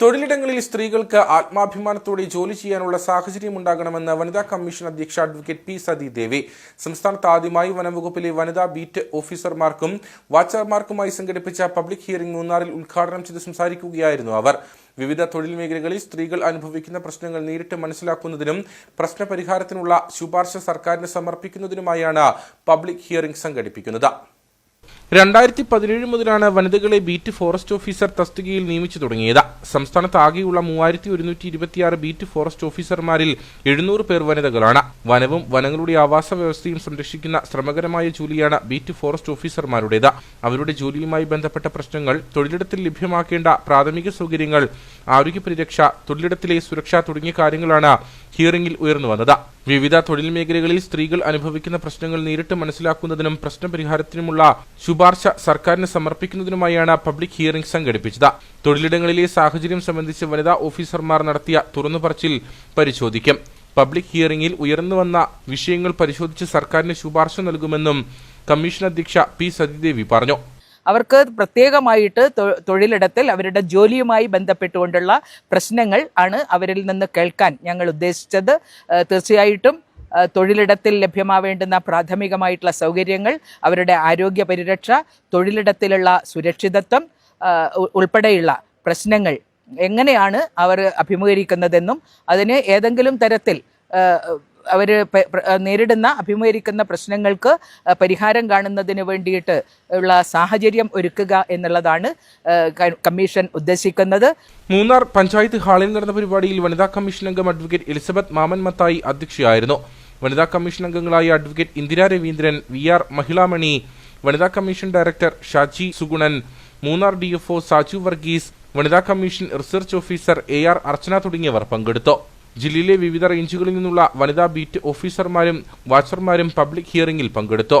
തൊഴിലിടങ്ങളിൽ സ്ത്രീകൾക്ക് ആത്മാഭിമാനത്തോടെ ജോലി ചെയ്യാനുള്ള സാഹചര്യം ഉണ്ടാകണമെന്ന് വനിതാ കമ്മീഷൻ അധ്യക്ഷ അഡ്വക്കേറ്റ് പി സതി ദേവി സംസ്ഥാനത്ത് ആദ്യമായി വനംവകുപ്പിലെ വനിതാ ബീറ്റ് ഓഫീസർമാർക്കും വാച്ചർമാർക്കുമായി സംഘടിപ്പിച്ച പബ്ലിക് ഹിയറിംഗ് മൂന്നാറിൽ ഉദ്ഘാടനം ചെയ്ത് സംസാരിക്കുകയായിരുന്നു അവർ. വിവിധ തൊഴിൽ മേഖലകളിൽ സ്ത്രീകൾ അനുഭവിക്കുന്ന പ്രശ്നങ്ങൾ നേരിട്ട് മനസ്സിലാക്കുന്നതിനും പ്രശ്നപരിഹാരത്തിനുള്ള ശുപാർശ സർക്കാരിന് സമർപ്പിക്കുന്നതിനുമായാണ് പബ്ലിക് ഹിയറിംഗ് സംഘടിപ്പിക്കുന്നത്. രണ്ടായിരത്തി പതിനേഴ് മുതലാണ് വനിതകളെ ബീറ്റ് ഫോറസ്റ്റ് ഓഫീസർ തസ്തികയിൽ നിയമിച്ചു തുടങ്ങിയത്. സംസ്ഥാനത്ത് ആകെയുള്ള മൂവായിരത്തി ഒരുന്നൂറ്റി ഇരുപത്തിയാറ് ബീറ്റ് ഫോറസ്റ്റ് ഓഫീസർമാരിൽ എഴുന്നൂറ് പേർ വനിതകളാണ്. വനവും വനങ്ങളുടെ ആവാസ വ്യവസ്ഥയും സംരക്ഷിക്കുന്ന ശ്രമകരമായ ജോലിയാണ് ബീറ്റ് ഫോറസ്റ്റ് ഓഫീസർമാരുടേത്. അവരുടെ ജോലിയുമായി ബന്ധപ്പെട്ട പ്രശ്നങ്ങൾ തൊഴിലിടത്തിൽ ലഭ്യമാക്കേണ്ട പ്രാഥമിക സൗകര്യങ്ങൾ ആരോഗ്യ പരിരക്ഷ തൊഴിലിടത്തിലെ സുരക്ഷ തുടങ്ങിയ കാര്യങ്ങളാണ് ഹിയറിംഗിൽ ഉയർന്നു വന്നത്. വിവിധ തൊഴിൽ മേഖലകളിൽ സ്ത്രീകൾ അനുഭവിക്കുന്ന പ്രശ്നങ്ങൾ നേരിട്ട് മനസ്സിലാക്കുന്നതിനും പ്രശ്നപരിഹാരത്തിനുമുള്ള ശുപാർശ സർക്കാരിന് സമർപ്പിക്കുന്നതിനുമായാണ് പബ്ലിക് ഹിയറിംഗ് സംഘടിപ്പിച്ചത്. തൊഴിലിടങ്ങളിലെ സാഹചര്യം സംബന്ധിച്ച് വനിതാ ഓഫീസർമാർ നടത്തിയ തുറന്നുപറച്ചിൽ പരിശോധിക്കും. പബ്ലിക് ഹിയറിംഗിൽ ഉയർന്നുവന്ന വിഷയങ്ങൾ പരിശോധിച്ച് സർക്കാരിന് ശുപാർശ നൽകുമെന്നും കമ്മീഷൻ അധ്യക്ഷ പി സതിദേവി പറഞ്ഞു. അവർക്ക് പ്രത്യേകമായിട്ട് തൊഴിലിടത്തിൽ അവരുടെ ജോലിയുമായി ബന്ധപ്പെട്ടുകൊണ്ടുള്ള പ്രശ്നങ്ങൾ ആണ് അവരിൽ നിന്ന് കേൾക്കാൻ ഞങ്ങൾ ഉദ്ദേശിച്ചത്. തീർച്ചയായിട്ടും തൊഴിലിടത്തിൽ ലഭ്യമാവേണ്ടുന്ന പ്രാഥമികമായിട്ടുള്ള സൗകര്യങ്ങൾ അവരുടെ ആരോഗ്യ പരിരക്ഷ തൊഴിലിടത്തിലുള്ള സുരക്ഷിതത്വം ഉൾപ്പെടെയുള്ള പ്രശ്നങ്ങൾ എങ്ങനെയാണ് അവർ അഭിമുഖീകരിക്കുന്നതെന്നും അതിന് ഏതെങ്കിലും തരത്തിൽ അവർ നേരിടുന്ന അഭിമുഖീകരിക്കുന്ന പ്രശ്നങ്ങൾക്ക് പരിഹാരം കാണുന്നതിന് വേണ്ടിയിട്ട് ഉള്ള സാഹചര്യം ഒരുക്കുക എന്നുള്ളതാണ് കമ്മീഷൻ ഉദ്ദേശിക്കുന്നത്. മൂന്നാർ പഞ്ചായത്ത് ഹാളിൽ നടന്ന പരിപാടിയിൽ വനിതാ കമ്മീഷൻ അംഗം അഡ്വക്കേറ്റ് എലിസബത്ത് മാമൻ മത്തായി അധ്യക്ഷയായിരുന്നു. വനിതാ കമ്മീഷൻ അംഗങ്ങളായ advocate Indira Raveendran V R Mahilamani വനിതാ commission director Shaji Sugunan Munnar D F Saju Varghese വനിതാ commission research officer A R Archana തുടങ്ങിയവർ പങ്കെടുത്തു. ജില്ലയിലെ വിവിധ റേഞ്ചുകളിൽ നിന്നുള്ള വനിതാ ബീറ്റ് ഓഫീസർമാരും വാച്ചർമാരും പബ്ലിക് ഹിയറിംഗിൽ പങ്കെടുത്തു.